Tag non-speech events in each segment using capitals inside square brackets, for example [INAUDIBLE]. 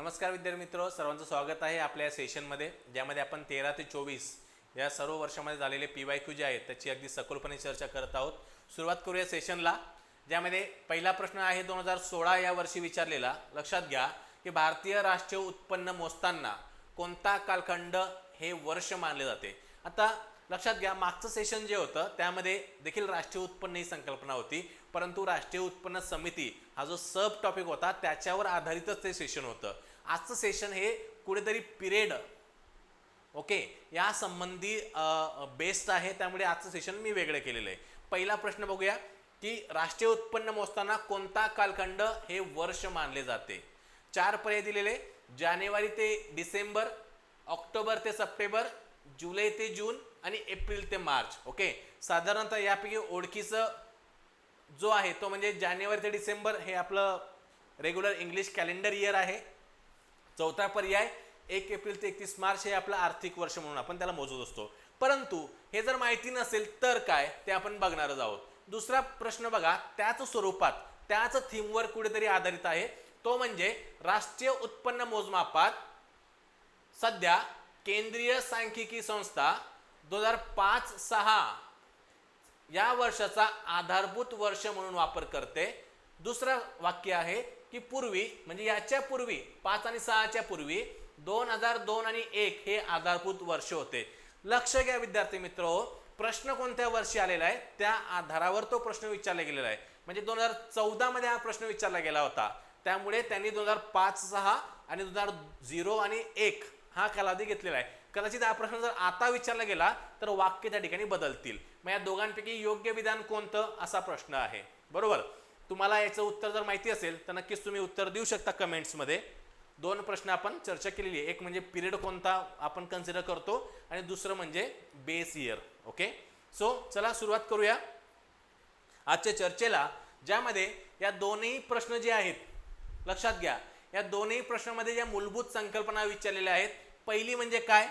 नमस्कार विद्यार्थी मित्र सर्वांचं स्वागत आहे आपल्या या सेशनमध्ये ज्यामध्ये आपण तेरा ते चोवीस या सर्व वर्षामध्ये झालेले पी वाय क्यू जे आहेत त्याची अगदी सखोलपणे चर्चा करत आहोत. सुरुवात करूया सेशनला ज्यामध्ये पहिला प्रश्न आहे दोन हजार सोळा या वर्षी विचारलेला. लक्षात घ्या की भारतीय राष्ट्रीय उत्पन्न मोजताना कोणता कालखंड हे वर्ष मानले जाते? आता लक्षात घ्या मागचं सेशन जे होतं त्यामध्ये देखील राष्ट्रीय उत्पन्न ही संकल्पना होती. परंतु राष्ट्रीय उत्पन्न समिती हा जो सब टॉपिक होता त्याच्यावर आधारितच ते सेशन होतं. आजचं सेशन हे कुठेतरी पिरियड ओके या संबंधी बेस्ट आहे. त्यामुळे आजचं सेशन मी वेगळं केलेलं आहे. पहिला प्रश्न बघूया की राष्ट्रीय उत्पन्न मोजताना कोणता कालखंड हे वर्ष मानले जाते? चार पर्याय दिलेले. जानेवारी ते डिसेंबर ऑक्टोबर ते सप्टेंबर जुलै ते जून आणि एप्रिल ते मार्च. ओके साधारणतः यापैकी ओळखीचं जो आहे तो म्हणजे जानेवारी ते डिसेंबर हे आपलं रेग्युलर इंग्लिश कॅलेंडर इयर आहे. चौथा पर्याय एक एप्रिल ते एकतीस मार्च हे आपलं आर्थिक वर्ष म्हणून आपण त्याला मोजत असतो. परंतु हे जर माहिती नसेल तर काय ते आपण बघणारच आहोत. दुसरा प्रश्न बघा त्याच स्वरूपात त्याच थीमवर कुठेतरी आधारित आहे. तो म्हणजे राष्ट्रीय उत्पन्न मोजमापात सध्या केंद्रीय सांख्यिकी संस्था दोन हजार पाच सहा या वर्षाचा आधारभूत वर्ष म्हणून वापर करते दुसरं वाक्य आहे की पूर्वी म्हणजे याच्या पूर्वी पाच आणि सहाच्या पूर्वी दोन हजार दोन आणि एक हे आधारभूत वर्ष होते. लक्ष घ्या विद्यार्थी मित्र हो, प्रश्न कोणत्या वर्षी आलेला आहे? त्या आधारावर तो प्रश्न विचारला गेलेला आहे. म्हणजे दोन हजार चौदा मध्ये हा प्रश्न विचारला गेला होता. त्यामुळे त्यांनी दोन हजार पाच सहा आणि दोन हजार झिरो आणि एक हा कालावधी घेतलेला आहे. कदाचित हा प्रश्न जर आता विचारला गेला तर वाक्य त्या ठिकाणी बदलतील. मग या दोघांपैकी योग्य विधान कोणतं? असा प्रश्न आहे. बरोबर? तुम्हाला याचं उत्तर जर माहिती असेल तर नक्कीच तुम्ही उत्तर देऊ शकता कमेंट्समध्ये. दोन प्रश्न आपण चर्चा केलेली आहे. एक म्हणजे पिरियड कोणता आपण कन्सिडर करतो आणि दुसरं म्हणजे बेस इयर ओके सो चला सुरुवात करूया. आजच्या चर्चेला ज्यामध्ये या दोन्ही प्रश्न जे आहेत लक्षात घ्या या दोन्ही प्रश्नामध्ये ज्या मूलभूत संकल्पना विचारलेल्या आहेत पहिली म्हणजे काय?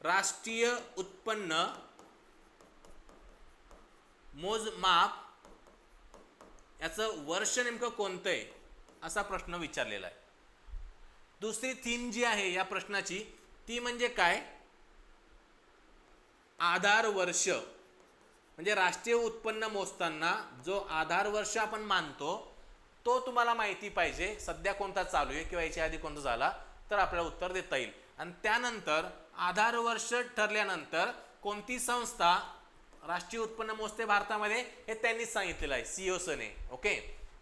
राष्ट्रीय उत्पन्न मोजमाप याचं वर्ष नेमकं कोणतं आहे? असा प्रश्न विचारलेला आहे. दुसरी थीम जी आहे या प्रश्नाची ती म्हणजे काय? आधार वर्ष. म्हणजे राष्ट्रीय उत्पन्न मोजताना जो आधार वर्ष आपण मानतो तो तुम्हाला माहिती पाहिजे सध्या कोणता चालू आहे किंवा याच्या आधी कोणता झाला तर आपल्याला उत्तर देता येईल. आणि त्यानंतर आधार वर्ष ठरल्यानंतर कोणती संस्था राष्ट्रीय उत्पन्न मोजते भारतामध्ये हे त्यांनीच सांगितलेलं आहे सीओसने ओके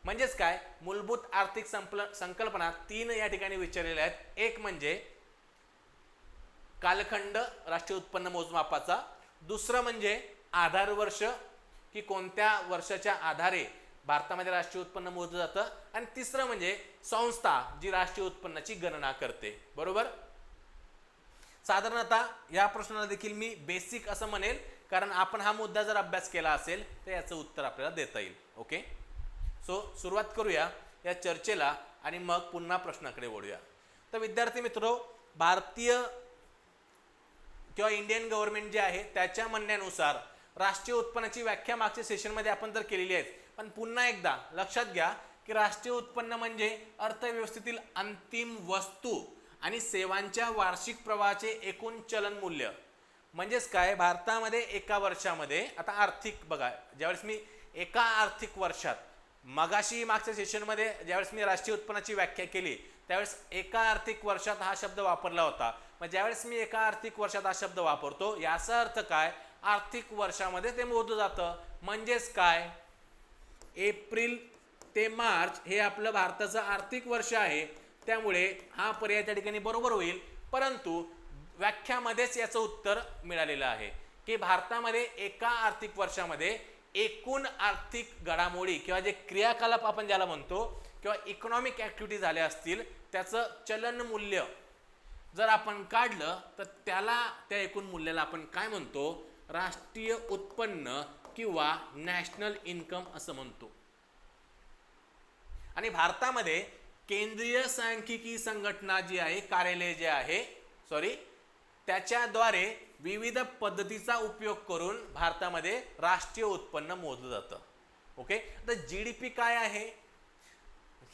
म्हणजेच काय? मूलभूत आर्थिक संपल संकल्पना तीन या ठिकाणी विचारलेल्या आहेत. एक म्हणजे कालखंड राष्ट्रीय उत्पन्न मोजमापाचा. दुसरं म्हणजे आधार वर्ष की कोणत्या वर्षाच्या आधारे भारतामध्ये राष्ट्रीय उत्पन्न मोजलं जातं. आणि तिसरं म्हणजे संस्था जी राष्ट्रीय उत्पन्नाची गणना करते. बरोबर? साधारणतः या प्रश्नाला देखील मी बेसिक असं म्हणेल कारण आपण हा मुद्दा जर अभ्यास केला असेल तर याचं उत्तर आपल्याला देता येईल. ओके सो सुरुवात करूया या चर्चेला आणि मग पुन्हा प्रश्नाकडे वळूया. तर विद्यार्थी मित्र भारतीय किंवा इंडियन गव्हर्नमेंट जे आहे त्याच्या म्हणण्यानुसार राष्ट्रीय उत्पन्नाची व्याख्या मागच्या सेशनमध्ये आपण तर केलेली आहे पण पुन्हा एकदा लक्षात घ्या की राष्ट्रीय उत्पन्न म्हणजे अर्थव्यवस्थेतील अंतिम वस्तू आणि सेवांच्या वार्षिक प्रवाहाचे एकूण चलन मूल्य. म्हणजेच काय? भारतामध्ये एका वर्षामध्ये आता आर्थिक बघा ज्यावेळेस मी एका आर्थिक वर्षात मगाशी मागच्या सेशनमध्ये ज्यावेळेस मी राष्ट्रीय उत्पन्नाची व्याख्या केली त्यावेळेस एका आर्थिक वर्षात हा शब्द वापरला होता. मग ज्यावेळेस मी एका आर्थिक वर्षात हा शब्द वापरतो याचा अर्थ काय? आर्थिक वर्षामध्ये ते मोजलं जातं. म्हणजेच काय? एप्रिल ते मार्च हे आपलं भारताचं आर्थिक वर्ष आहे. त्यामुळे हा पर्याय त्या ठिकाणी बरोबर होईल. परंतु व्याख्यामध्येच याचं उत्तर मिळालेलं आहे की भारतामध्ये एका आर्थिक वर्षामध्ये एकूण आर्थिक घडामोडी किंवा जे क्रियाकलाप आपण ज्याला म्हणतो किंवा इकॉनॉमिक ॲक्टिव्हिटी झाल्या असतील त्याचं चलन मूल्य जर आपण काढलं तर त्याला त्या एकूण मूल्याला आपण काय म्हणतो? राष्ट्रीय उत्पन्न किंवा नॅशनल इन्कम असं म्हणतो. आणि भारतामध्ये केंद्रीय सांख्यिकी संघटना जी आहे कार्यालय जे आहे सॉरी त्याच्याद्वारे विविध पद्धतीचा उपयोग करून भारतामध्ये राष्ट्रीय उत्पन्न मोजलं जातं. ओके तर जी डी पी काय आहे?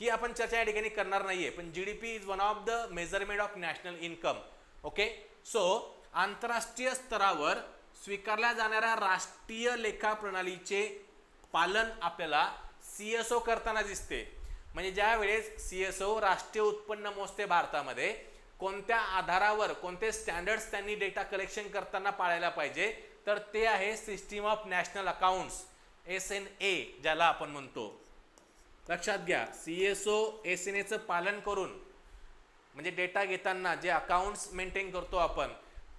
ही आपण चर्चा या ठिकाणी करणार नाहीये पण G D P is one of the measurement of national income okay so आंतरराष्ट्रीय स्तरावर स्वीकारल्या जाणाऱ्या राष्ट्रीय लेखा प्रणालीचे पालन आपल्याला सी एस ओ करताना दिसते. म्हणजे ज्या वेळेस सी एस ओ राष्ट्रीय उत्पन्न मोजते भारतामध्ये कोणत्या आधारावर कोणते स्टँडर्ड्स त्यांनी डेटा कलेक्शन करताना पाळायला पाहिजे? तर ते आहे system of national accounts S N A ज्याला आपण म्हणतो. लक्षात घ्या C S O S N एचं पालन करून म्हणजे डेटा घेताना जे अकाउंट्स मेंटेन करतो आपण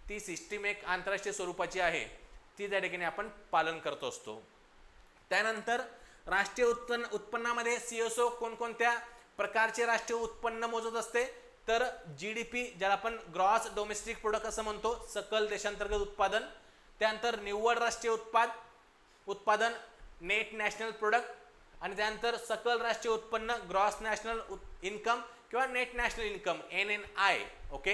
ती सिस्टीम एक आंतरराष्ट्रीय स्वरूपाची आहे. ती त्या ठिकाणी आपण पालन करत असतो. त्यानंतर राष्ट्रीय उत्पन्न उत्पन्नामध्ये सी एस ओ कोणकोणत्या प्रकारचे राष्ट्रीय उत्पन्न मोजत असते? तर जी डी पी ज्याला आपण ग्रॉस डोमेस्टिक प्रोडक्ट असं म्हणतो सकल देशांतर्गत उत्पादन त्यानंतर निव्वळ राष्ट्रीय उत्पाद उत्पादन नेट नॅशनल प्रोडक्ट आणि त्यानंतर सकल राष्ट्रीय उत्पन्न ग्रॉस नॅशनल इन्कम किंवा net national income N N I okay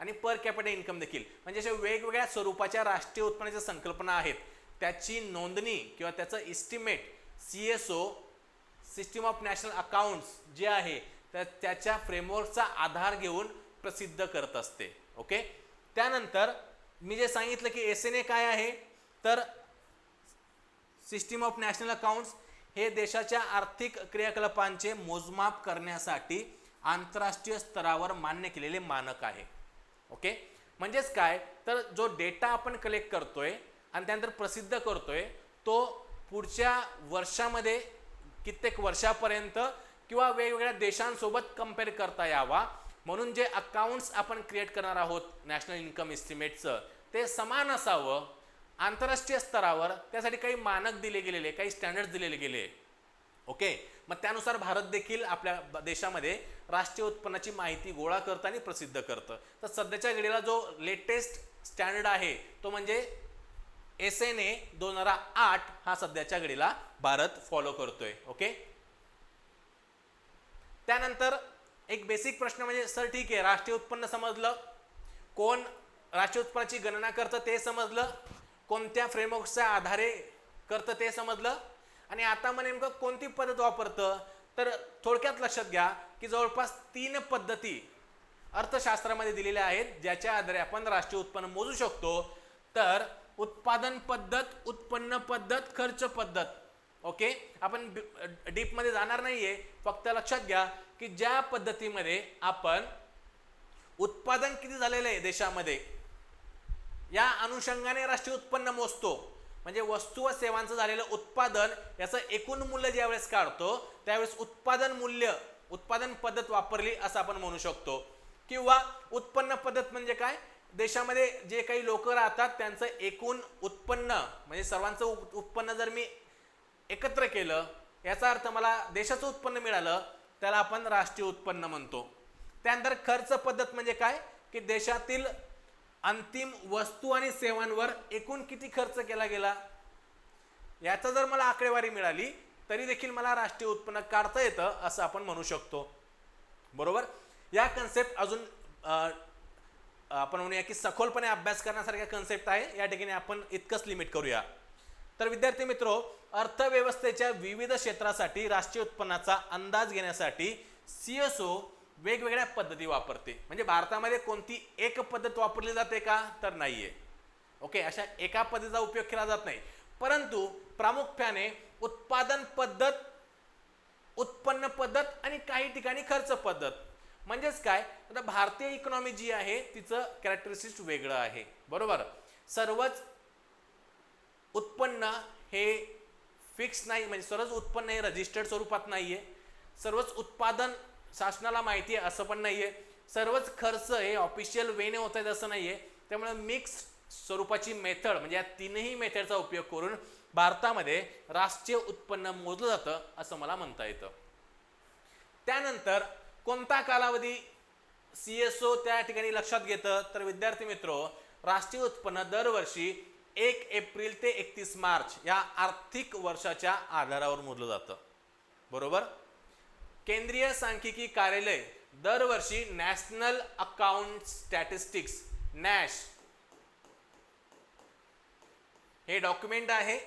आणि पर कॅपिटल इन्कम देखील. म्हणजे अशा वेगवेगळ्या स्वरूपाच्या राष्ट्रीय उत्पन्नाच्या संकल्पना आहेत. त्याची नोंदणी किंवा त्याचं estimate C S O system of national accounts जे आहे तर त्याच्या फ्रेमवर्कचा आधार घेऊन प्रसिद्ध करत असते. ओके त्यानंतर मी जे सांगितलं की एस एन ए काय आहे? तर सिस्टीम ऑफ नॅशनल अकाउंट्स हे देशाच्या आर्थिक क्रियाकलापांचे मोजमाप करण्यासाठी आंतरराष्ट्रीय स्तरावर मान्य केलेले मानक आहे. ओके म्हणजेच काय? तर जो डेटा आपण कलेक्ट करतोय आणि त्यानंतर प्रसिद्ध करतोय तो पुढच्या वर्षामध्ये कित्येक वर्षापर्यंत किंवा वेगवेगळ्या देशांसोबत कंपेअर करता यावा. म्हणून जे अकाउंट्स आपण क्रिएट करणार आहोत नॅशनल इन्कम इस्टिमेटचं ते समान असावं. आंतरराष्ट्रीय स्तरावर त्यासाठी काही मानक दिले गेलेले काही स्टँडर्ड दिलेले गेले. ओके मग त्यानुसार भारत देखील आपल्या देशामध्ये राष्ट्रीय उत्पन्नाची माहिती गोळा करतं आणि प्रसिद्ध करतं. तर सध्याच्या घडीला जो लेटेस्ट स्टँडर्ड आहे तो म्हणजे एस एन ए दोन हजार आठ हा सध्याच्या घडीला भारत फॉलो करतोय. ओके त्यानंतर एक बेसिक प्रश्न म्हणजे सर ठीक आहे राष्ट्रीय उत्पन्न समजलं. कोण राष्ट्रीय उत्पन्नाची गणना करतं ते समजलं. कोणत्या फ्रेमवर्कच्या आधारे करतं ते समजलं. आणि आता मग नेमकं कोणती पद्धत वापरतं? तर थोडक्यात लक्षात घ्या की जवळपास तीन पद्धती अर्थशास्त्रामध्ये दिलेल्या आहेत ज्याच्या आधारे आपण राष्ट्रीय उत्पन्न मोजू शकतो. तर उत्पादन पद्धत उत्पन्न पद्धत खर्च पद्धत. ओके? आपण डीपमध्ये जाणार नाहीये. फक्त लक्षात घ्या की ज्या पद्धतीमध्ये आपण उत्पादन किती झालेलं आहे देशामध्ये या अनुषंगाने राष्ट्रीय उत्पन्न मोजतो. म्हणजे वस्तू व सेवांचं झालेलं उत्पादन याचं एकूण मूल्य ज्यावेळेस काढतो त्यावेळेस उत्पादन मूल्य उत्पादन पद्धत वापरली असं आपण म्हणू शकतो. किंवा उत्पन्न पद्धत म्हणजे काय? देशामध्ये जे काही लोक राहतात त्यांचं एकूण उत्पन्न म्हणजे सर्वांचं उत्पन्न जर मी एकत्र केलं याचा अर्थ मला देशाचं उत्पन्न मिळालं त्याला आपण राष्ट्रीय उत्पन्न म्हणतो. त्यानंतर खर्च पद्धत म्हणजे काय? की देशातील अंतिम वस्तू आणि सेवांवर एकूण किती खर्च केला गेला? याचा जर मला आकडेवारी मिळाली तरी देखील मला राष्ट्रीय उत्पन्न काढता येतं असं आपण म्हणू शकतो. बरोबर? या कन्सेप्ट अजून आपण म्हणूया की सखोलपणे अभ्यास करण्यासारख्या कन्सेप्ट आहे. या ठिकाणी आपण इतकंच लिमिट करूया. तर विद्यार्थी मित्रो अर्थव्यवस्थेच्या विविध क्षेत्रासाठी राष्ट्रीय उत्पन्नाचा अंदाज घेण्यासाठी सी एस ओ वेगवेगळ्या पद्धती वापरते. म्हणजे भारतामध्ये कोणती एक पद्धत वापरली जाते का? तर नाहीये. ओके अशा एका पद्धतीचा उपयोग केला जात नाही. परंतु प्रामुख्याने उत्पादन पद्धत उत्पन्न पद्धत आणि काही ठिकाणी खर्च पद्धत. म्हणजेच काय? आता भारतीय इकॉनॉमी जी आहे तिचं कॅरेक्टरिस्टिक्स वेगळं आहे. बरोबर? सर्वच उत्पन्न हे फिक्स नाही म्हणजे सर्वच उत्पन्न हे रजिस्टर्ड स्वरूपात नाही आहे सर्वच उत्पादन शासनाला माहिती आहे असं पण नाही आहे सर्वच खर्च हे ऑफिशियल वेने होत आहेत असं नाही आहे त्यामुळे मिक्स स्वरूपाची मेथड म्हणजे या तीनही मेथडचा उपयोग करून भारतामध्ये राष्ट्रीय उत्पन्न मोजलं जातं असं मला म्हणता येतं. त्यानंतर कोणता कालावधी सी एस ओ त्या ठिकाणी लक्षात घेतं? तर विद्यार्थी मित्र राष्ट्रीय उत्पन्न दरवर्षी एक एप्रिल ते एकतीस मार्च या आर्थिक वर्षाच्या आधारावर मोजलं जातं. बरोबर? केंद्रीय सांख्यिकी कार्यालय दरवर्षी नॅशनल अकाउंट स्टॅटिस्टिक्स नॅश हे डॉक्युमेंट आहे.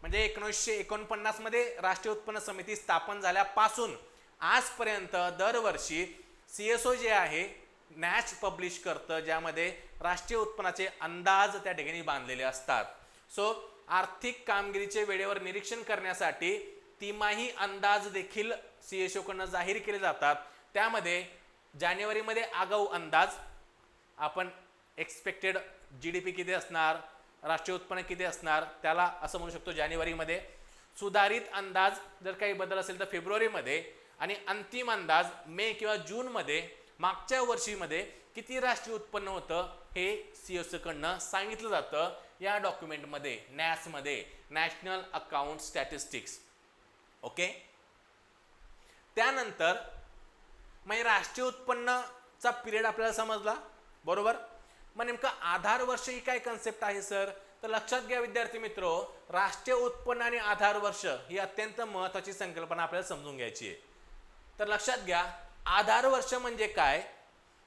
म्हणजे एकोणीसशे एकोणपन्नासमध्ये राष्ट्रीय उत्पन्न समिती स्थापन झाल्यापासून आजपर्यंत दरवर्षी सी एस ओ जे आहे नॅश पब्लिश करतं ज्यामध्ये राष्ट्रीय उत्पन्नाचे अंदाज त्या ठिकाणी बांधलेले असतात. सो आर्थिक कामगिरीचे वेळेवर निरीक्षण करण्यासाठी तिमाही अंदाज देखील सी एस ओकडनं जाहीर केले जातात. त्यामध्ये जानेवारीमध्ये आगाऊ अंदाज आपण एक्सपेक्टेड जी डी पी किती असणार राष्ट्रीय उत्पन्न किती असणार त्याला असं म्हणू शकतो जानेवारीमध्ये. सुधारित अंदाज जर काही बदल असेल तर फेब्रुवारीमध्ये आणि अंतिम अंदाज मे किंवा जूनमध्ये मागच्या वर्षीमध्ये किती राष्ट्रीय उत्पन्न होतं हे सी एस कडनं सांगितलं जातं या डॉक्युमेंटमध्ये नॅसमध्ये नॅशनल अकाउंट स्टॅटिस्टिक्स. ओके? त्यानंतर म्हणजे राष्ट्रीय उत्पन्नचा पिरियड आपल्याला समजला? बरोबर? मग नेमकं आधार वर्ष ही काय कन्सेप्ट आहे सर? तर लक्षात घ्या विद्यार्थी मित्र राष्ट्रीय उत्पन्न आणि आधार वर्ष ही अत्यंत महत्त्वाची संकल्पना आपल्याला समजून घ्यायची आहे. तर लक्षात घ्या आधार वर्ष म्हणजे काय?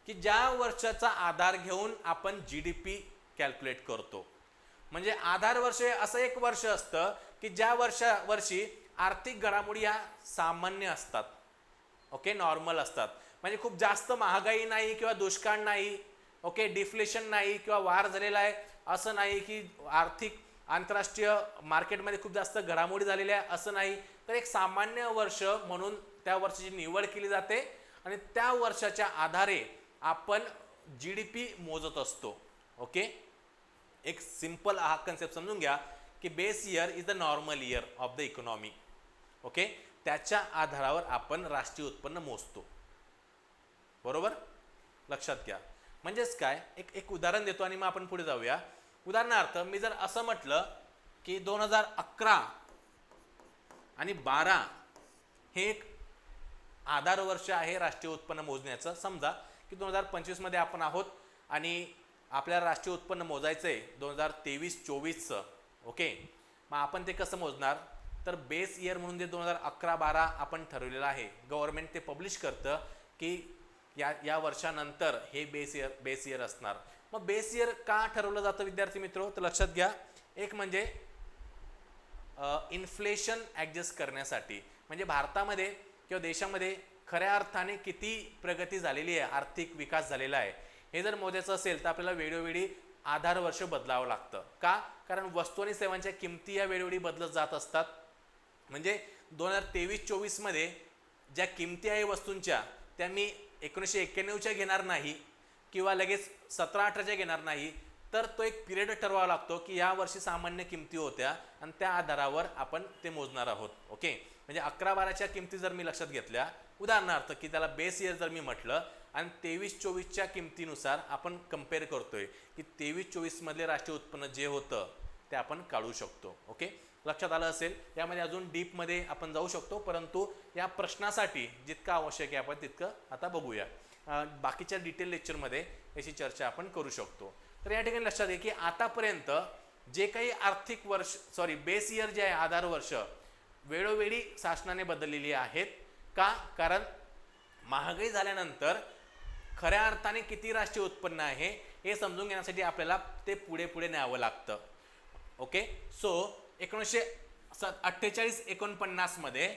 की ज्या वर्षाचा आधार घेऊन आपण जी डी पी कॅल्क्युलेट करतो. म्हणजे आधार वर्ष असं एक वर्ष असतं की ज्या वर्षा वर्षी आर्थिक घडामोडी ह्या सामान्य असतात. ओके नॉर्मल असतात. म्हणजे खूप जास्त महागाई नाही किंवा दुष्काळ नाही ओके डिफ्लेशन नाही किंवा वार झालेला आहे असं नाही की आर्थिक आंतरराष्ट्रीय मार्केटमध्ये खूप जास्त घडामोडी झालेल्या आहे असं नाही. तर एक सामान्य वर्ष म्हणून त्या वर्षाची निवड केली जाते आणि त्या वर्षाच्या आधारे आपण जी डी पी मोजत असतो ओके एक सिंपल हा कन्सेप्ट समजून घ्या की base year is the normal year of the economy okay त्याच्या आधारावर आपण राष्ट्रीय उत्पन्न मोजतो. बरोबर? लक्षात घ्या. म्हणजेच काय? एक एक उदाहरण देतो आणि मग आपण पुढे जाऊया. उदाहरणार्थ मी जर असं म्हटलं की दोन हजार अकरा आणि बारा हे एक आधार वर्ष आहे राष्ट्रीय उत्पन्न मोजण्याचं. समजा की दोन हजार पंचवीसमध्ये आपण आहोत आणि आपल्याला राष्ट्रीय उत्पन्न मोजायचं आहे दोन हजार तेवीस चोवीसचं ओके? मग आपण ते कसं मोजणार? तर बेस इयर म्हणून जे दोन हजार अकरा बारा आपण ठरवलेलं आहे गव्हर्नमेंट ते पब्लिश करतं की या या वर्षानंतर हे बेस इयर बेस इयर असणार. मग बेस इयर का ठरवलं जातं विद्यार्थी मित्र? तर लक्षात घ्या. एक म्हणजे इन्फ्लेशन ॲडजस्ट करण्यासाठी. म्हणजे भारतामध्ये किंवा देशामध्ये खऱ्या अर्थाने किती प्रगती झालेली आहे आर्थिक विकास झालेला आहे हे जर मोजायचं असेल तर आपल्याला वेळोवेळी आधार वर्ष बदलावं लागतं. का? कारण वस्तू आणि सेवांच्या किमती या वेळोवेळी बदलत जात असतात. म्हणजे दोन हजार तेवीस चोवीसमध्ये ज्या किमती आहे वस्तूंच्या त्या मी एकोणीसशे एक्क्याण्णवच्या घेणार नाही किंवा लगेच सतरा अठराच्या घेणार नाही तर तो एक पिरियड ठरवावा लागतो की या वर्षी सामान्य किमती होत्या आणि त्या आधारावर आपण ते मोजणार आहोत. ओके? म्हणजे अकरा बाराच्या किमती जर मी लक्षात घेतल्या उदाहरणार्थ की त्याला बेस इयर जर मी म्हटलं आणि तेवीस चोवीसच्या किमतीनुसार आपण कंपेअर करतोय की तेवीस चोवीसमधले राष्ट्रीय उत्पन्न जे होतं ते आपण काढू शकतो ओके लक्षात आलं असेल? यामध्ये अजून डीपमध्ये आपण जाऊ शकतो परंतु या प्रश्नासाठी जितकं आवश्यक आहे आपण तितकं आता बघूया. बाकीच्या डिटेल लेक्चरमध्ये याची चर्चा आपण करू शकतो. तर या ठिकाणी लक्षात घ्या की आतापर्यंत जे काही आर्थिक वर्ष सॉरी बेस इयर जे आहे आधार वर्ष वेळोवेळी शासनाने बदललेली आहेत. का? कारण महागाई झाल्यानंतर खऱ्या अर्थाने किती राष्ट्रीय उत्पन्न आहे हे समजून घेण्यासाठी आपल्याला ते पुढे पुढे न्यावं लागतं. ओके सो एकोणीसशे स अठ्ठेचाळीस एकोणपन्नासमध्ये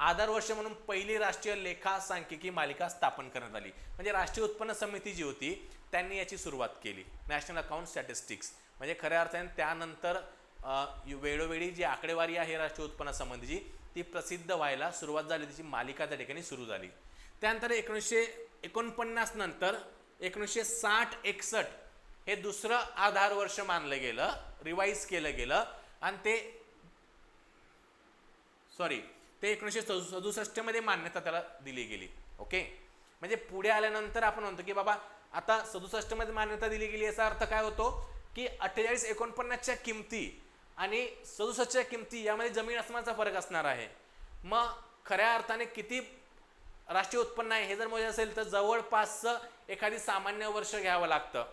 आधार वर्ष म्हणून पहिली राष्ट्रीय लेखा सांख्यिकी मालिका स्थापन करण्यात आली. म्हणजे राष्ट्रीय उत्पन्न समिती जी होती त्यांनी याची सुरुवात केली. नॅशनल अकाउंट स्टॅटिस्टिक्स म्हणजे खऱ्या अर्थाने त्यानंतर वेळोवेळी जी आकडेवारी आहे राष्ट्रीय उत्पन्नासंबंधीची ती प्रसिद्ध व्हायला सुरुवात झाली त्याची मालिका त्या ठिकाणी सुरू झाली. त्यानंतर एकोणीसशे एकोणपन्नास नंतर एकोणीसशे साठ एकसष्ट हे दुसरं आधार वर्ष मानलं गेलं रिवाईज केलं गेलं आणि ते सॉरी ते एकोणीसशे सदुसष्टमध्ये मान्यता त्याला दिली गेली ओके म्हणजे पुढे आल्यानंतर आपण म्हणतो की बाबा आता सदुसष्टमध्ये मान्यता दिली गेली याचा अर्थ काय होतो? की अठ्ठेचाळीस एकोणपन्नासच्या किमती आणि सदुसष्टच्या किमती यामध्ये जमीन आसमानाचा फरक असणार आहे. मग खऱ्या अर्थाने किती राष्ट्रीय उत्पन्न आहे हे जर मोजायचं असेल तर जवळपासचं एखादी सामान्य वर्ष घ्यावं लागतं.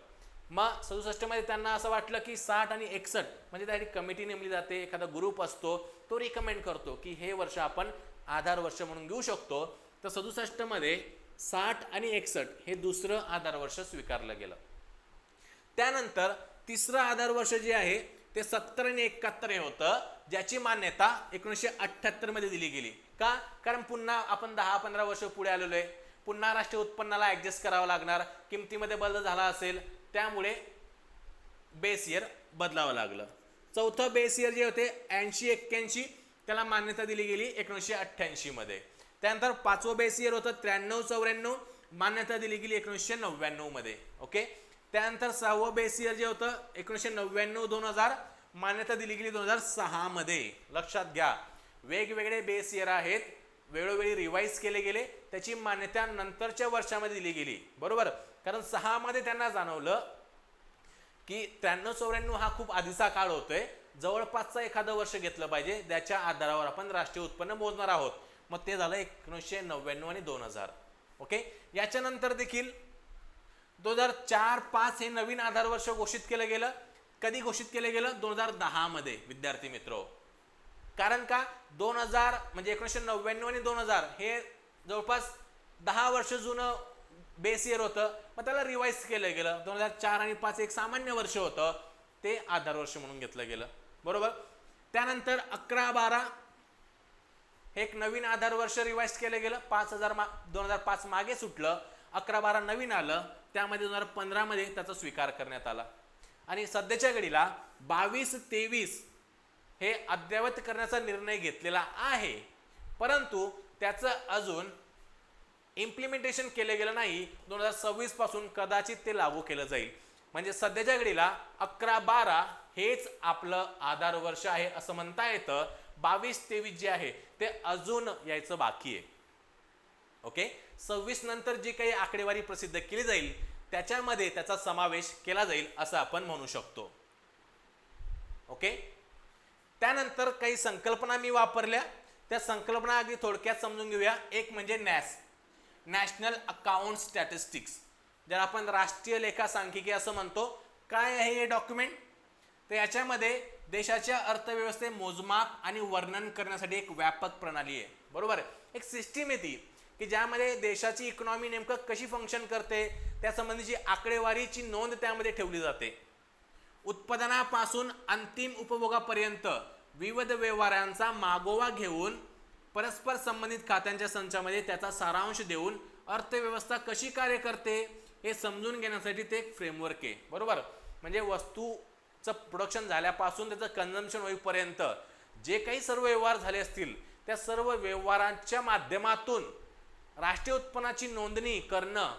मग सदुसष्टमध्ये त्यांना असं वाटलं की साठ आणि एकसष्ट म्हणजे त्यासाठी कमिटी नेमली जाते एखादा ग्रुप असतो तो रिकमेंड करतो की हे वर्ष आपण आधार वर्ष म्हणून घेऊ शकतो. तर सदुसष्टमध्ये साठ आणि एकसष्ट हे दुसरं आधार वर्ष स्वीकारलं गेलं. त्यानंतर तिसरं आधार वर्ष जे आहे ते सत्तर आणि एकाहत्तर हे होतं ज्याची मान्यता एकोणीसशे अठ्ठ्याहत्तरमध्ये दिली गेली. का? कारण पुन्हा आपण दहा पंधरा वर्ष पुढे आलेलो आहे. पुन्हा राष्ट्रीय उत्पन्नाला ॲडजस्ट करावं लागणार किमतीमध्ये बदल झाला असेल त्यामुळे बेस इयर बदलावं लागलं. चौथं बेस इयर जे होते ऐंशी एक्क्याऐंशी त्याला मान्यता दिली गेली एकोणीसशे अठ्ठ्याऐंशी मध्ये. त्यानंतर पाचवं बेस इयर होतं त्र्याण्णव चौऱ्याण्णव मान्यता दिली गेली एकोणीसशे नव्याण्णवमध्ये. ओके त्यानंतर सहावं बेस इयर जे होतं एकोणीसशे नव्याण्णव दोन हजार मान्यता दिली गेली दोन हजार सहामध्ये लक्षात घ्या. वेगवेगळे बेस इयर आहेत वेळोवेळी रिवाईज केले गेले त्याची मान्यता नंतरच्या वर्षामध्ये दिली गेली. बरोबर? कारण सहामध्ये त्यांना जाणवलं की त्र्याण्णव चौऱ्याण्णव हा खूप आधीचा काळ होतोय. जवळपासचा एखादं वर्ष घेतलं पाहिजे त्याच्या आधारावर आपण राष्ट्रीय उत्पन्न मोजणार आहोत. मग ते झालं एकोणीसशे नव्याण्णव आणि दोन हजार. ओके? याच्यानंतर देखील दोन हजार चार पाच हे नवीन आधार वर्ष घोषित केलं गेलं. कधी घोषित केलं गेलं? दोन हजार दहामध्ये विद्यार्थी मित्र. कारण का? दोन हजार म्हणजे एकोणीसशे नव्याण्णव आणि दोन हजार हे जवळपास दहा वर्ष जुनं बेस इयर होतं. मग त्याला रिवाईज केलं गेलं. दोन हजार चार आणि पाच एक सामान्य वर्ष होतं. ते आधार वर्ष म्हणून घेतलं गेलं. बरोबर? त्यानंतर अकरा बारा हे एक नवीन आधार वर्ष रिवाईज केलं गेलं. पाच हजार मा दोन हजार पाच मागे सुटलं. अकरा बारा नवीन आलं. त्यामध्ये दोन हजार पंधरामध्ये त्याचा स्वीकार करण्यात आला. आणि सध्याच्या घडीला बावीस तेवीस हे अद्ययावत करण्याचा निर्णय घेतलेला आहे. परंतु त्याचं अजून इम्प्लिमेंटेशन केलं गेलं नाही. दोन हजार सव्वीसपासून कदाचित ते लागू केलं जाईल. म्हणजे सध्याच्या घडीला अकरा बारा हेच आपलं आधार वर्ष आहे असं म्हणता येतं. बावीस तेवीस जे आहे ते अजून यायचं बाकी आहे. ओके? सव्वीस नंतर जी काही आकडेवारी प्रसिद्ध केली जाईल त्याच्यामध्ये त्याचा समावेश केला जाईल असं आपण म्हणू शकतो. ओके? त्यानंतर काही संकल्पना मी वापरल्या. त्या संकल्पना अगदी थोडक्यात समजून घेऊया. एक म्हणजे नॅस. National account statistics. ज्याला आपण राष्ट्रीय लेखा सांख्यिकी असं म्हणतो. काय आहे हे डॉक्युमेंट? तर याच्यामध्ये देशाच्या अर्थव्यवस्थे मोजमाप आणि वर्णन करण्यासाठी एक व्यापक प्रणाली आहे. बरोबर एक सिस्टीम आहे ती. की ज्यामध्ये देशाची इकॉनॉमी नेमकं कशी फंक्शन करते त्यासंबंधीची आकडेवारीची नोंद त्यामध्ये ठेवली जाते. उत्पादनापासून अंतिम उपभोगापर्यंत विविध व्यवहारांचा मागोवा घेऊन परस्पर संबंधित खात्यांच्या संचामध्ये त्याचा सारांश देऊन अर्थव्यवस्था कशी कार्य करते हे समजून घेण्यासाठी ते एक फ्रेमवर्क आहे. बरोबर? म्हणजे वस्तूचं प्रोडक्शन झाल्यापासून त्याचं कन्झम्पन होईपर्यंत जे काही सर्व व्यवहार झाले असतील त्या सर्व व्यवहारांच्या माध्यमातून राष्ट्रीय उत्पन्नाची नोंदणी करणं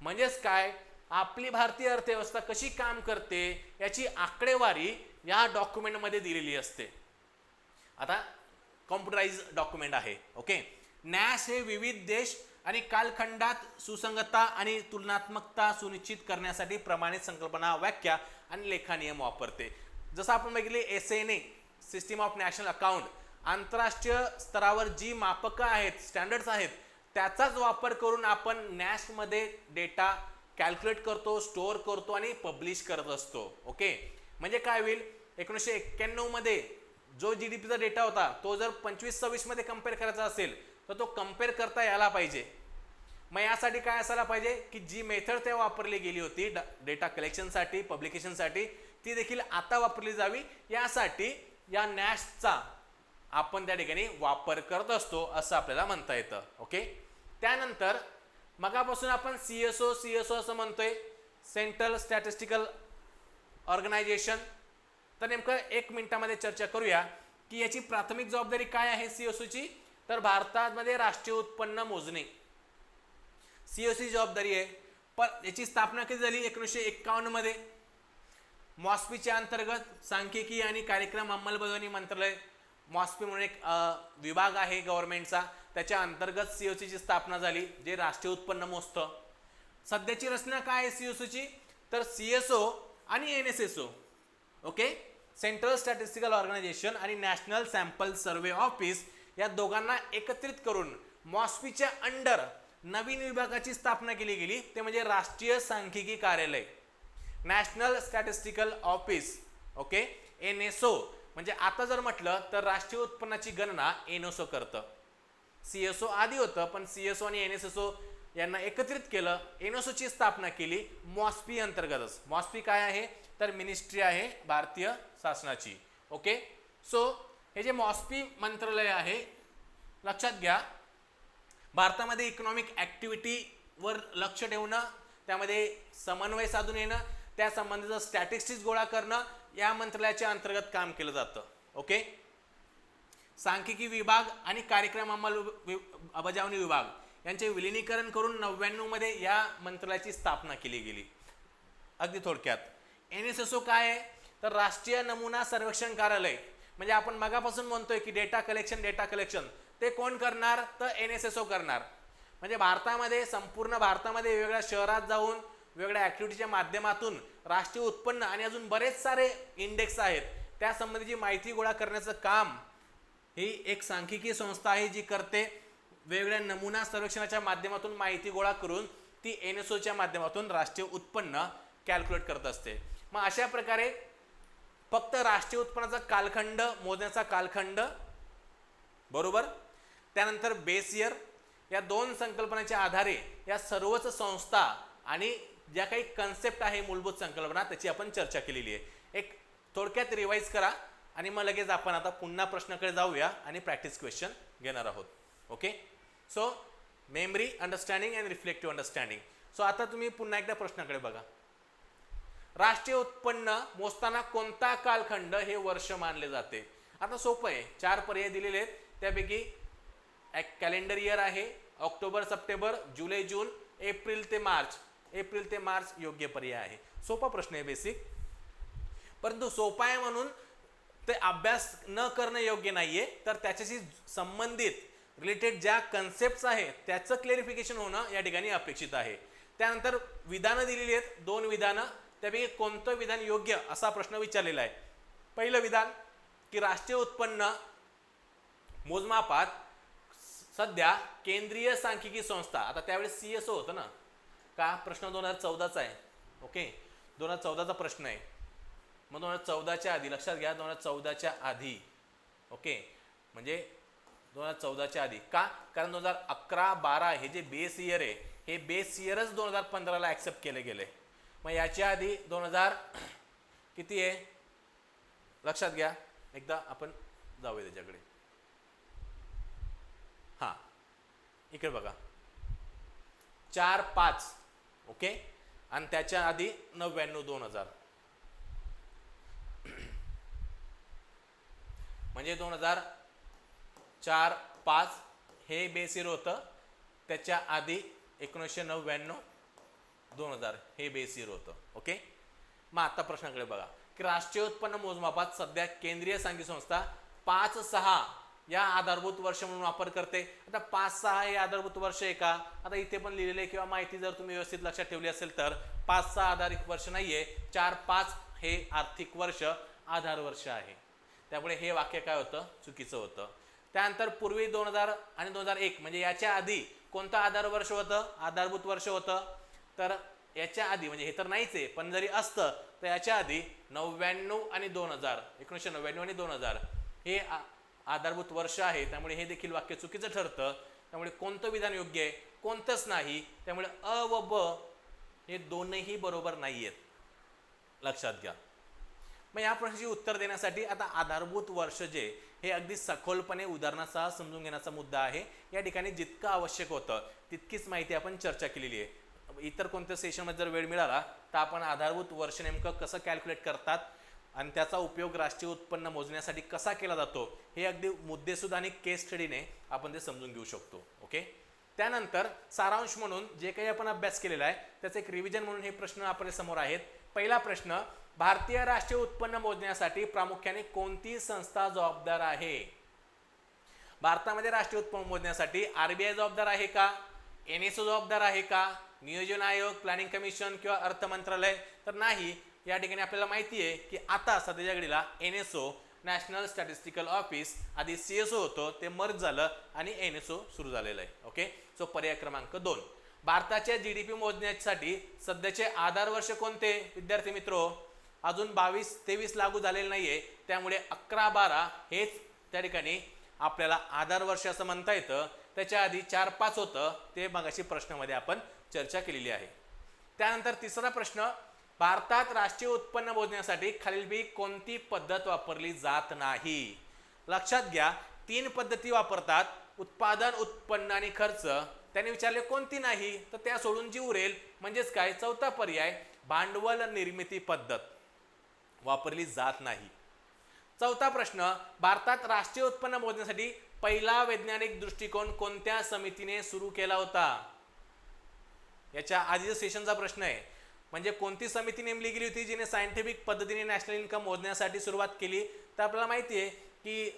म्हणजेच काय? आपली भारतीय अर्थव्यवस्था कशी काम करते याची आकडेवारी या डॉक्युमेंटमध्ये दिलेली असते. आता कॉम्प्युटराइज डॉक्युमेंट आहे ओके नॅस हे विविध देश आणि कालखंडात सुसंगतता आणि तुलनात्मकता सुनिश्चित करण्यासाठी प्रमाणित संकल्पना व्याख्या आणि लेखानियम वापरते. जसं आपण बघितले S N A system of national account आंतरराष्ट्रीय स्तरावर जी मापकं आहेत स्टँडर्ड्स आहेत त्याचाच वापर करून आपण नॅशमध्ये डेटा कॅल्क्युलेट करतो स्टोअर करतो आणि पब्लिश करत असतो. ओके? म्हणजे काय होईल? एकोणीसशे एक्क्याण्णवमध्ये जो जी डी पीचा डेटा होता तो जर पंचवीस सव्वीसमध्ये कंपेअर करायचा असेल तर तो कंपेअर करता यायला पाहिजे. मग यासाठी काय असायला पाहिजे? की जी मेथड त्या वापरली गेली होती डेटा कलेक्शनसाठी पब्लिकेशनसाठी ती देखील आता वापरली जावी. यासाठी या नॅशचा आपण त्या ठिकाणी वापर करत असतो असं आपल्याला म्हणता येतं ओके? त्यानंतर मगापासून आपण C S O C S O असं म्हणतोय सेंट्रल स्टॅटिस्टिकल ऑर्गनायझेशन तर नेमकं एक मिनिटामध्ये चर्चा करूया की याची प्राथमिक जबाबदारी काय आहे सी एस ओची तर भारतामध्ये राष्ट्रीय उत्पन्न मोजणे. सी एस जबाबदारी आहे. पण याची स्थापना कधी झाली? एकोणीसशे एक्कावन्नमध्ये. मॉस्पीच्या अंतर्गत सांख्यिकी आणि कार्यक्रम अंमलबजावणी मंत्रालय मॉस्पी म्हणून एक विभाग आहे गव्हर्नमेंटचा. त्याच्या अंतर्गत सीओसीची स्थापना झाली जे राष्ट्रीय उत्पन्न मोजतं. सध्याची रचना काय आहे सीओसीची तर सीएसओ आणि N S S O. Okay? Central statistical organisation आणि नॅशनल सॅम्पल सर्वे ऑफिस या दोघांना एकत्रित करून मॉस्पीच्या अंडर नवीन विभागाची स्थापना केली गेली. ते म्हणजे राष्ट्रीय सांख्यिकी कार्यालय. National statistical office. Okay? N S O. म्हणजे आता जर म्हटलं तर राष्ट्रीय उत्पन्नाची गणना एन एस ओ करतं. सी एस ओ आधी होतं पण सी एस ओ आणि एन एस एस ओ यांना एकत्रित केलं एन एस ओची स्थापना केली मॉस्पी अंतर्गतच. मॉस्पी काय आहे? तर मिनिस्ट्री आहे भारतीय शासनाची. ओके? सो हे जे मॉस्पी मंत्रालय आहे लक्षात घ्या. भारतामध्ये इकॉनॉमिक ॲक्टिव्हिटीवर लक्ष ठेवणं त्यामध्ये समन्वय साधून येणं त्या संबंधीचं स्टॅटिस्टिक्स गोळा करणं या मंत्रालयाच्या अंतर्गत काम केलं जातं. ओके सांख्यिकी विभाग आणि कार्यक्रम अंमलबजावणी विभाग यांचे विलिनीकरण करून नव्याण्णवमध्ये या मंत्रालयाची स्थापना केली गेली. अगदी थोडक्यात. एन एस एस ओ काय आहे? तर राष्ट्रीय नमुना सर्वेक्षण कार्यालय. म्हणजे आपण मगापासून म्हणतोय की डेटा कलेक्शन डेटा कलेक्शन ते कोण करणार? तर एन एस एस ओ करणार. म्हणजे भारतामध्ये संपूर्ण भारतामध्ये वेगवेगळ्या शहरात जाऊन वेगवेगळ्या ॲक्टिव्हिटीच्या माध्यमातून राष्ट्रीय उत्पन्न आणि अजून बरेच सारे इंडेक्स आहेत. त्या संबंधीची माहिती गोळा करण्याचं काम ही एक सांख्यिकी संस्था आहे जी करते. वेगवेगळ्या नमुना सर्वेक्षणाच्या माध्यमातून माहिती गोळा करून ती एन एस ओच्या माध्यमातून राष्ट्रीय उत्पन्न कॅल्क्युलेट करत असते. मग अशा प्रकारे फक्त राष्ट्रीय उत्पन्नाचा कालखंड मोजण्याचा कालखंड बरोबर? त्यानंतर बेस इयर या दोन संकल्पनांच्या आधारे या सर्वच संस्था आणि ज्या काही कन्सेप्ट आहे मूलभूत संकल्पना त्याची आपण चर्चा केलेली आहे. एक थोडक्यात रिवाईज करा आणि मग लगेच आपण आता पुन्हा प्रश्नाकडे जाऊया आणि प्रॅक्टिस क्वेश्चन घेणार आहोत. Okay so memory understanding and reflective understanding so आता तुम्ही पुन्हा एकदा प्रश्नाकडे बघा. राष्ट्रीय उत्पन्न मोजताना कोणता कालखंड हे वर्ष मानले जाते? आता सोपं आहे. चार पर्याय दिलेले आहेत. त्यापैकी एक कॅलेंडर इयर आहे ऑक्टोबर सप्टेंबर जुलै जून एप्रिल ते मार्च. एप्रिल ते मार्च योग्य पर्याय आहे. सोपा प्रश्न आहे बेसिक परंतु सोपा आहे म्हणून ते अभ्यास न करणं योग्य नाही आहे तर त्याच्याशी संबंधित रिलेटेड ज्या कन्सेप्ट आहेत त्याचं क्लेरिफिकेशन होणं या ठिकाणी अपेक्षित आहे. त्यानंतर विधानं दिलेली आहेत दोन विधानं. त्यापैकी कोणतं विधान योग्य असा प्रश्न विचारलेला आहे. पहिलं विधान की राष्ट्रीय उत्पन्न मोजमापात सध्या केंद्रीय सांख्यिकी संस्था आता त्यावेळेस सी एस ओ होतं ना? का प्रश्न दोन हजार चौदाचा आहे? ओके? दोन हजार चौदाचा प्रश्न आहे. मग दोन हजार चौदाच्या आधी लक्षात घ्या दोन हजार चौदाच्या आधी. ओके? म्हणजे दोन हजार चौदाच्या आधी. का? कारण दोन हजार अकरा बारा हे जे बेस इयर आहे हे बेस इयरच दोन हजार पंधराला ॲक्सेप्ट केले गेले. मग याच्या आधी दोन हजार [CLEARS THROAT] किती आहे? लक्षात घ्या. एकदा आपण जाऊया त्याच्याकडे. हां. इकडे बघा. चार पाच. ओके? आणि त्याच्या आधी नव्याण्णव दोन हजार. म्हणजे दोन हजार चार पाच हे बेसिर होतं. त्याच्या आधी एकोणीसशे नव्याण्णव दोन हजार हे बेसिरो होतं. ओके? मग आता प्रश्नाकडे बघा. की राष्ट्रीय उत्पन्न मोजमापात सध्या केंद्रीय सांघिक संस्था पाच सहा या आधारभूत वर्ष म्हणून वापर करते. आता पाच सहा हे आधारभूत वर्ष आहे का? आता इथे पण लिहिलेलं आहे किंवा माहिती जर तुम्ही व्यवस्थित लक्षात ठेवली असेल तर पाच सहा आधारित वर्ष नाही आहे चार पाच हे आर्थिक वर्ष आधार वर्ष आहे. त्यामुळे हे वाक्य काय होतं? चुकीचं होतं. त्यानंतर पूर्वी दोन हजार आणि दोन हजार एक म्हणजे याच्या आधी कोणतं आधार वर्ष होतं? आधारभूत वर्ष होतं. तर याच्या आधी म्हणजे हे तर नाहीच आहे पण जरी असतं तर याच्या आधी नव्याण्णव आणि दोन हजार एकोणीसशे नव्याण्णव आणि दोन हजार हे आ- आधारभूत वर्ष आहे त्यामुळे हे देखील वाक्य चुकीचं ठरतं. त्यामुळे कोणतं विधान योग्य आहे कोणतंच नाही त्यामुळे अ व ब हे दोनही बरोबर नाही आहेत लक्षात घ्या. मग या प्रश्नाची उत्तर देण्यासाठी आता आधारभूत वर्ष जे हे अगदी सखोलपणे उदाहरणासह समजून घेण्याचा मुद्दा आहे. या ठिकाणी जितकं आवश्यक होतं तितकीच माहिती आपण चर्चा केलेली आहे. इतर कोणत्या सेशनमध्ये जर वेळ मिळाला तर आपण आधारभूत वर्ष नेमकं कसं कॅल्क्युलेट करतात आणि त्याचा उपयोग राष्ट्रीय उत्पन्न मोजण्यासाठी कसा केला जातो हे अगदी मुद्देसुद्धा आणि केस स्टडीने आपण ते समजून घेऊ शकतो ओके त्यानंतर सारांश म्हणून जे काही आपण अभ्यास केलेला आहे त्याचं एक रिव्हिजन म्हणून हे प्रश्न आपल्यासमोर आहेत. पहिला प्रश्न भारतीय राष्ट्रीय उत्पन्न मोजण्यासाठी प्रामुख्याने कोणती संस्था जबाबदार आहे? भारतामध्ये राष्ट्रीय उत्पन्न मोजण्यासाठी आरबीआय जबाबदार आहे का? एन एस जबाबदार आहे का? नियोजन आयोग प्लॅनिंग कमिशन किंवा अर्थ मंत्रालय? तर नाही या ठिकाणी आपल्याला माहिती आहे की आता सध्याच्या घडीला N S O national statistical office आधी सी एस ओ होतं ते मर्ज झालं आणि एन एस ओ सुरू झालेलं आहे. ओके सो पर्याय क्रमांक दोन. भारताच्या जी डी पी मोजण्यासाठी सध्याचे आधार वर्ष कोणते? विद्यार्थी मित्र अजून बावीस तेवीस लागू झालेले नाहीये. त्यामुळे अकरा बारा हेच त्या ठिकाणी आपल्याला आधार वर्ष असं म्हणता येतं. त्याच्या आधी चार पाच होतं ते मगाशी प्रश्नामध्ये आपण चर्चा केलेली आहे. त्यानंतर तिसरा प्रश्न भारतात राष्ट्रीय उत्पन्न मोजण्यासाठी खालीलपैकी कोणती पद्धत वापरली जात नाही? लक्षात घ्या तीन पद्धती वापरतात उत्पादन उत्पन्न आणि खर्च. त्याने विचारले कोणती नाही? तर त्या सोडून जी उरेल म्हणजेच काय? चौथा पर्याय भांडवल निर्मिती पद्धत. वापरली जात नाही. चौथा प्रश्न भारतात राष्ट्रीय उत्पन्न मोजण्यासाठी पहिला वैज्ञानिक दृष्टिकोन कोणत्या समितीने सुरू केला होता? याच्या आधीच्या सेशनचा प्रश्न आहे. म्हणजे कोणती समिती नेमली गेली होती जिने सायंटिफिक पद्धतीने नॅशनल इन्कम मोजण्यासाठी सुरुवात केली? तर आपल्याला माहिती आहे की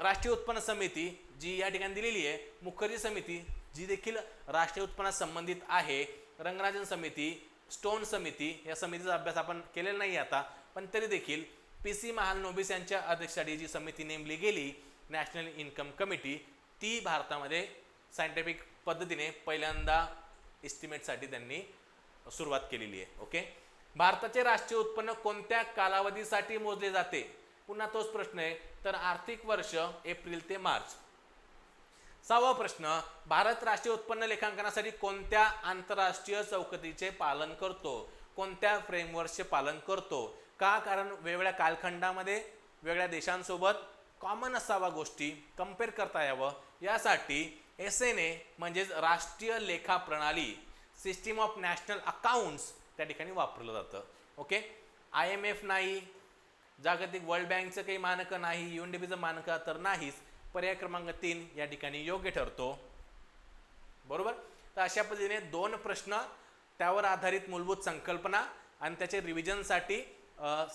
राष्ट्रीय उत्पन्न समिती जी या ठिकाणी दिलेली आहे मुखर्जी समिती जी देखील राष्ट्रीय उत्पन्नात संबंधित आहे रंगराजन समिती स्टोन समिती या समितीचा अभ्यास आपण केलेला नाही आता पण तरी देखील पी सी महालनोबिस यांच्या अध्यक्षतेखाली जी समिती नेमली गेली नॅशनल इन्कम कमिटी ती भारतामध्ये सायंटिफिक पद्धतीने पहिल्यांदा इस्टिमेटसाठी त्यांनी सुरुवात केलेली आहे ओके भारताचे राष्ट्रीय उत्पन्न कोणत्या कालावधीसाठी मोजले जाते? पुन्हा तोच प्रश्न आहे. तर आर्थिक वर्ष एप्रिल ते मार्च. सहावा प्रश्न भारत राष्ट्रीय उत्पन्न लेखांकनासाठी कोणत्या आंतरराष्ट्रीय चौकटीचे पालन करतो? कोणत्या फ्रेमवर्कचे पालन करतो? का? कारण वेगवेगळ्या कालखंडामध्ये वेगळ्या देशांसोबत कॉमन असावा गोष्टी कंपेअर करता यावं. यासाठी एस एन ए म्हणजेच राष्ट्रीय लेखा प्रणाली सिस्टीम ऑफ नॅशनल अकाउंट्स त्या ठिकाणी वापरलं जातं. ओके आय एम एफ नाही जागतिक वर्ल्ड बँकचं काही मानकं नाही युएन डी मानकं तर नाहीच पर्याय क्रमांक तीन या ठिकाणी योग्य ठरतो. बरोबर? तर अशा पद्धतीने दोन प्रश्न त्यावर आधारित मूलभूत संकल्पना आणि त्याचे रिव्हिजनसाठी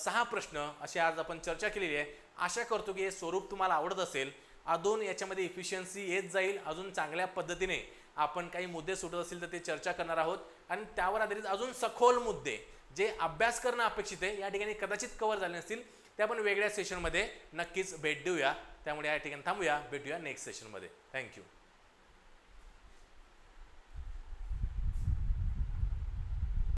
सहा प्रश्न अशी आज आपण चर्चा केलेली आहे. आशा करतो की हे स्वरूप तुम्हाला आवडत असेल. अजून याच्यामध्ये इफिशियन्सी येत जाईल अजून चांगल्या पद्धतीने. आपण काही मुद्दे सुटत असतील तर ते चर्चा करणार आहोत. आणि त्यावर आधारित अजून सखोल मुद्दे जे अभ्यास करणं अपेक्षित आहे या ठिकाणी कदाचित कव्हर झाले नसतील ते आपण वेगळ्या सेशनमध्ये नक्कीच भेट देऊया. त्यामुळे या ठिकाणी थांबूया. भेटूया नेक्स्ट सेशनमध्ये थँक्यू